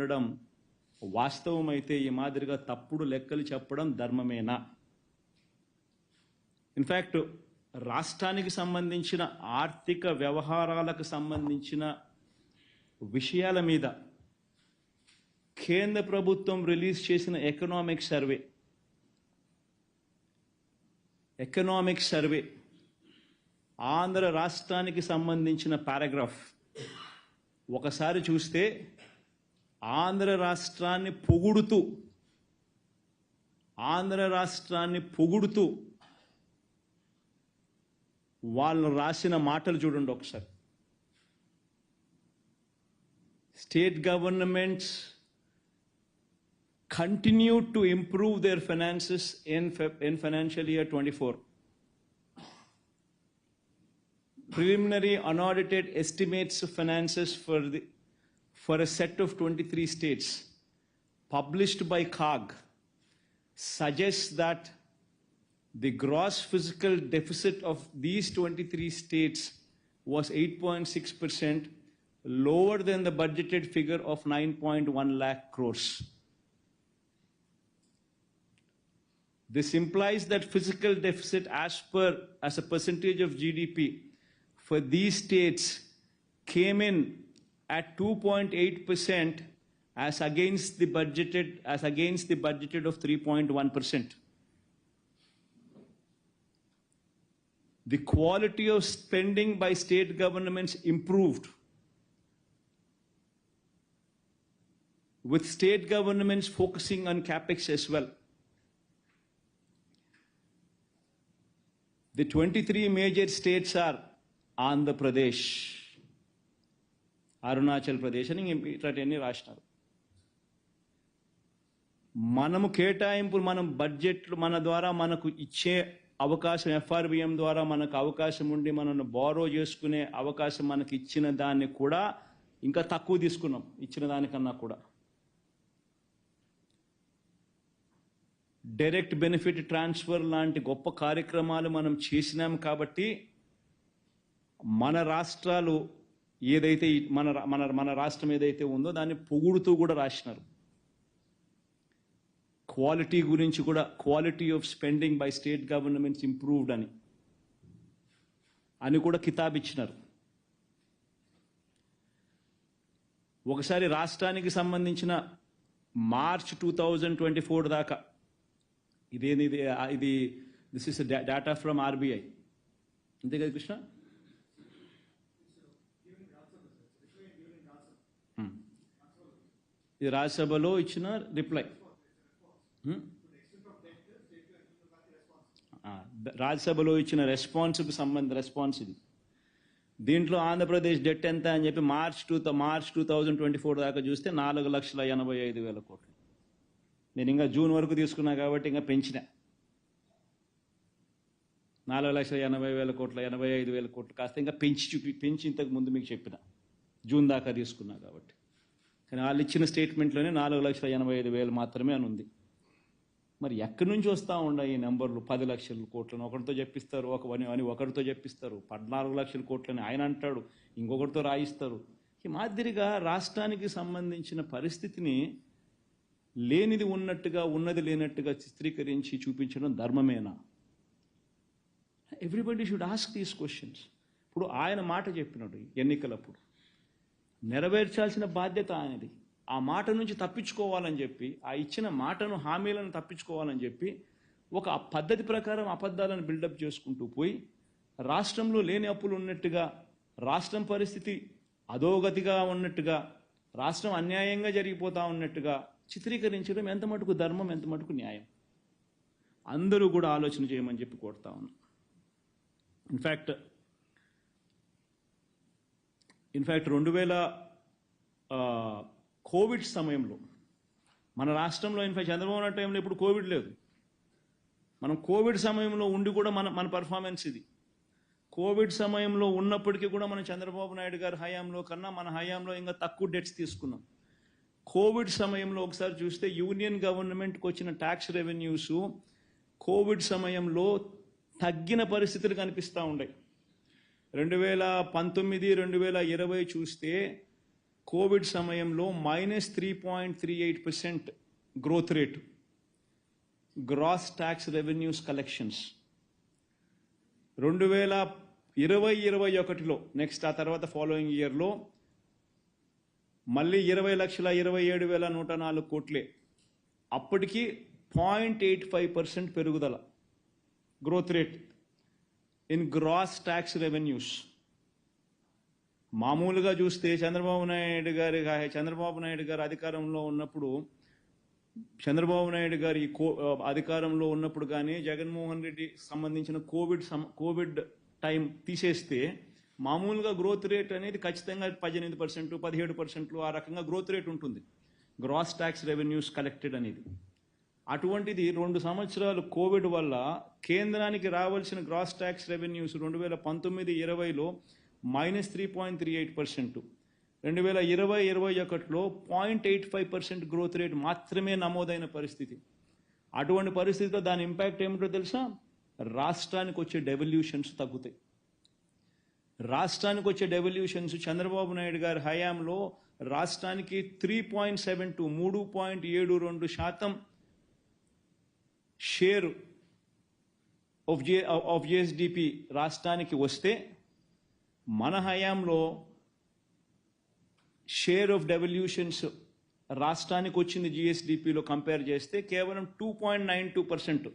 ఉండడం వాస్తవమైతే ఈ మాదిరిగా తప్పుడు లెక్కలు చెప్పడం ధర్మమేనా? ఇన్ఫ్యాక్ట్ రాష్ట్రానికి సంబంధించిన ఆర్థిక వ్యవహారాలకు సంబంధించిన విషయాల మీద కేంద్ర ప్రభుత్వం రిలీజ్ చేసిన economic survey economic survey Andhra రాష్ట్రానికి సంబంధించిన పారాగ్రాఫ్. ఒకసారి చూస్తే ఆంధ్ర రాష్ట్రాన్ని పొగుడుతూ ఆంధ్ర రాష్ట్రాన్ని పొగుడుతూ వాళ్ళు రాసిన మాటలు చూడండి ఒకసారి. State governments continue to improve their finances in in financial year twenty four preliminary unaudited estimates finances for the for a set of 23 states published by CAG suggests that the gross physical deficit of these 23 states was 8.6% lower than the budgeted figure of 9.1 lakh crores. This implies that physical deficit as per as a percentage of GDP for these states came in at 2.8% as against the budgeted as against the budgeted of 3.1%. The quality of spending by state governments improved with state governments focusing on capex as well. The 23 major states are Andhra Pradesh, Arunachal Pradesh అని ఇట్లాంటివన్నీ రాసినారు. మనము కేటాయింపులు మనం బడ్జెట్లు మన ద్వారా మనకు ఇచ్చే అవకాశం ఎఫ్ఆర్బిఎం ద్వారా మనకు అవకాశం ఉండి మనల్ని బారో చేసుకునే అవకాశం మనకి ఇచ్చిన దాన్ని కూడా ఇంకా తక్కువ తీసుకున్నాం. ఇచ్చిన దానికన్నా కూడా. డైరెక్ట్ బెనిఫిట్ ట్రాన్స్ఫర్ లాంటి గొప్ప కార్యక్రమాలు మనం చేసినాం కాబట్టి మన రాష్ట్రాలు ఏదైతే మన రా- మన మన రాష్ట్రం ఏదైతే ఉందో దాన్ని పొగుడుతూ కూడా రాసినారు. క్వాలిటీ గురించి కూడా quality of spending by state governments improved అని అని కూడా కితాబ్ ఇచ్చినారు. ఒకసారి రాష్ట్రానికి సంబంధించిన March two thousand twenty four దాకా ఇదేది ఇది ఇది this is data from RBI. అంతే కదా కృష్ణ? ఇది రాజ్యసభలో ఇచ్చిన రిప్లై. రాజ్యసభలో ఇచ్చిన రెస్పాన్స్కి సంబంధ రెస్పాన్స్ ఇది. దీంట్లో ఆంధ్రప్రదేశ్ డెట్ ఎంత అని చెప్పి March two March two thousand twenty four దాకా చూస్తే నాలుగు లక్షల ఎనభై ఐదు వేల కోట్లు. నేను ఇంకా జూన్ వరకు తీసుకున్నా కాబట్టి ఇంకా పెంచిన. నాలుగు లక్షల ఎనభై వేల కోట్ల ఎనభై ఐదు వేల కోట్లు కాస్త ఇంకా పెంచి చూపి పెంచి ఇంతకు ముందు మీకు చెప్పిన. జూన్ దాకా తీసుకున్నా కాబట్టి. కానీ వాళ్ళు ఇచ్చిన స్టేట్మెంట్లోనే నాలుగు లక్షల ఎనభై ఐదు వేలు మాత్రమే అని ఉంది. మరి ఎక్కడి నుంచి వస్తూ ఉన్నాయి ఈ నెంబర్లు? పది లక్షల కోట్లను ఒకరితో చెప్పిస్తారు ఒక అని అని ఒకరితో చెప్పిస్తారు. పద్నాలుగు లక్షల కోట్లని ఆయన అంటాడు ఇంకొకరితో రాయిస్తారు. ఈ మాదిరిగా రాష్ట్రానికి సంబంధించిన పరిస్థితిని లేనిది ఉన్నట్టుగా ఉన్నది లేనట్టుగా చిత్రీకరించి చూపించడం ధర్మమేనా? Everybody should ask these questions ఇప్పుడు ఆయన మాట చెప్పినాడు ఎన్నికలప్పుడు. నెరవేర్చాల్సిన బాధ్యత ఆయనది. ఆ మాట నుంచి తప్పించుకోవాలని చెప్పి ఆ ఇచ్చిన మాటను హామీలను తప్పించుకోవాలని చెప్పి ఒక పద్ధతి ప్రకారం అబద్ధాలను బిల్డప్ చేసుకుంటూ పోయి రాష్ట్రంలో లేని అప్పులు ఉన్నట్టుగా రాష్ట్రం పరిస్థితి అధోగతిగా ఉన్నట్టుగా రాష్ట్రం అన్యాయంగా జరిగిపోతా ఉన్నట్టుగా చిత్రీకరించడం ఎంత మటుకు ధర్మం ఎంత మటుకు న్యాయం? అందరూ కూడా ఆలోచన చేయమని చెప్పి కోరుతా ఉన్నాం. ఇన్ఫ్యాక్ట్ ఇన్ఫ్యాక్ట్ రెండు వేల కోవిడ్ సమయంలో మన రాష్ట్రంలో ఇన్ఫాక్ట్ చంద్రబాబు నాయుడు టైంలో ఇప్పుడు కోవిడ్ లేదు. మనం కోవిడ్ సమయంలో ఉండి కూడా మన మన పర్ఫార్మెన్స్ ఇది. కోవిడ్ సమయంలో ఉన్నప్పటికీ కూడా మనం చంద్రబాబు నాయుడు గారి హయాంలో కన్నా మన హయాంలో ఇంకా తక్కువ డెట్స్ తీసుకున్నాం. కోవిడ్ సమయంలో ఒకసారి చూస్తే యూనియన్ గవర్నమెంట్కి వచ్చిన ట్యాక్స్ రెవెన్యూస్ కోవిడ్ సమయంలో తగ్గిన పరిస్థితులు కనిపిస్తూ ఉన్నాయి. రెండు వేల పంతొమ్మిది రెండు వేల ఇరవై చూస్తే కోవిడ్ సమయంలో minus three point three eight percent growth rate. Gross tax revenues collections. రెండు వేల ఇరవై ఇరవై ఒకటిలో నెక్స్ట్ ఆ తర్వాత ఫాలోయింగ్ ఇయర్లో మళ్ళీ ఇరవై లక్షల ఇరవై ఏడు వేల నూట నాలుగు కోట్లే. అప్పటికి పాయింట్ ఎయిట్ ఫైవ్ పర్సెంట్ పెరుగుదల. Growth rate. In gross tax revenues. మామూలుగా చూస్తే చంద్రబాబు నాయుడు గారి చంద్రబాబు నాయుడు గారు అధికారంలో ఉన్నప్పుడు చంద్రబాబు నాయుడు గారి కో అధికారంలో ఉన్నప్పుడు కానీ జగన్మోహన్ రెడ్డి సంబంధించిన కోవిడ్ కోవిడ్ టైం తీసేస్తే మామూలుగా గ్రోత్ రేట్ అనేది ఖచ్చితంగా పద్దెనిమిది పర్సెంట్ పదిహేడు పర్సెంట్లు ఆ రకంగా గ్రోత్ రేట్ ఉంటుంది. గ్రాస్ ట్యాక్స్ రెవెన్యూస్ కలెక్టెడ్ అనేది. అటువంటిది రెండు సంవత్సరాలు కోవిడ్ వల్ల కేంద్రానికి రావాల్సిన గ్రాస్ ట్యాక్స్ రెవెన్యూస్ రెండు వేల పంతొమ్మిది ఇరవైలో minus three point three eight percent. రెండు వేల ఇరవై ఇరవై ఒకటిలో point eight five percent growth rate మాత్రమే నమోదైన పరిస్థితి. అటువంటి పరిస్థితిలో దాని ఇంపాక్ట్ ఏమిటో తెలుసా? రాష్ట్రానికి వచ్చే డెవల్యూషన్స్ తగ్గుతాయి. రాష్ట్రానికి వచ్చే డెవల్యూషన్స్ చంద్రబాబు నాయుడు గారి హయాంలో రాష్ట్రానికి త్రీ పాయింట్ సెవెన్ టూ మూడు పాయింట్ ఏడు రెండు శాతం share of J of GSDP రాష్ట్రానికి వస్తే మన హయాంలో షేర్ ఆఫ్ డెవల్యూషన్స్ రాష్ట్రానికి వచ్చింది జిఎస్డిపిలో కంపేర్ చేస్తే కేవలం two point nine two percent